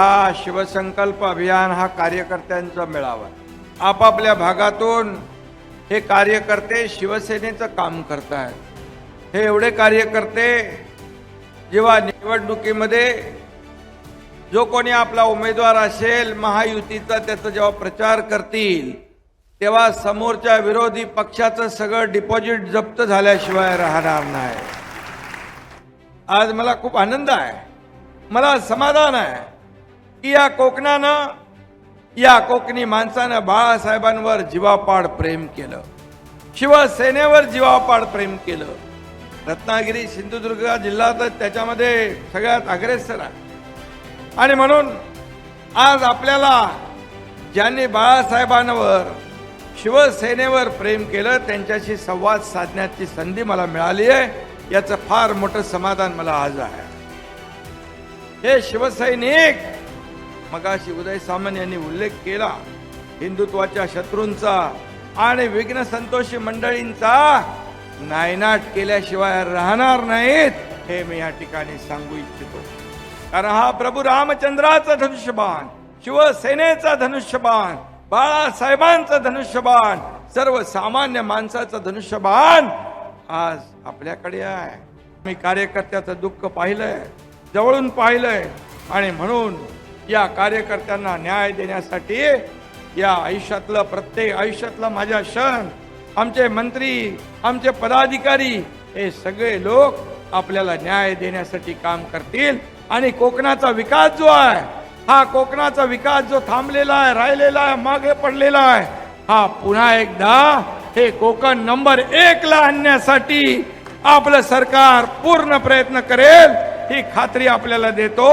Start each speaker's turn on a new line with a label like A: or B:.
A: हा शिवसंकल्प अभियान हा कार्यकर्त्यांचा मेळावा. आपापल्या भागातून हे कार्यकर्ते शिवसेनेचं काम करतायत. हे एवढे कार्यकर्ते जेव्हा निवडणुकीमध्ये जो कोणी आपला उमेदवार असेल महायुतीचा त्याचा जेव्हा प्रचार करतील तेव्हा समोरच्या विरोधी पक्षाचं सगळं डिपॉझिट जप्त झाल्याशिवाय राहणार नाही. आज मला खूप आनंद आहे. मला समाधान आहे. की या कोकणानं या कोकणी माणसानं बाळासाहेबांवर जीवापाड प्रेम केलं. शिवसेनेवर जीवापाड प्रेम केलं. रत्नागिरी सिंधुदुर्ग जिल्हा तर त्याच्यामध्ये सगळ्यात अग्रेसर आहे. आणि म्हणून आज आपल्याला ज्यांनी बाळासाहेबांवर शिवसेनेवर प्रेम केलं त्यांच्याशी संवाद साधण्याची संधी मला मिळाली आहे. याचं फार मोठं समाधान मला आज आहे. हे शिवसैनिक मगाशी उदय सामंत यांनी उल्लेख केला. हिंदुत्वाच्या शत्रूंचा आणि विघ्न संतोषी मंडळींचा नायनाट केल्याशिवाय राहणार नाहीत हे मी या ठिकाणी सांगू इच्छितो. कारण हा प्रभू रामचंद्राचा धनुष्यबाण शिवसेनेचा धनुष्यबाण बाळासाहेबांचं धनुष्यबाण सर्वसामान्य माणसाचं धनुष्यबाण आज आपल्याकडे आहे. मी कार्यकर्त्याचं दुःख पाहिलंय जवळून पाहिलंय आणि म्हणून या कार्यकर्त्यांना न्याय देण्यासाठी या आयुष्यातलं प्रत्येक आयुष्यातला माझ्या क्षण आमचे मंत्री आमचे पदाधिकारी हे सगळे लोक आपल्याला न्याय देण्यासाठी काम करतील. आणि कोकणाचा विकास जो आहे हा कोकणाचा विकास जो थांबलेला आहे राहिलेला आहे मागे पडलेला आहे हा पुन्हा एकदा हे कोकण नंबर एक ला आणण्यासाठी आपलं सरकार पूर्ण प्रयत्न करेल ही खात्री आपल्याला देतो.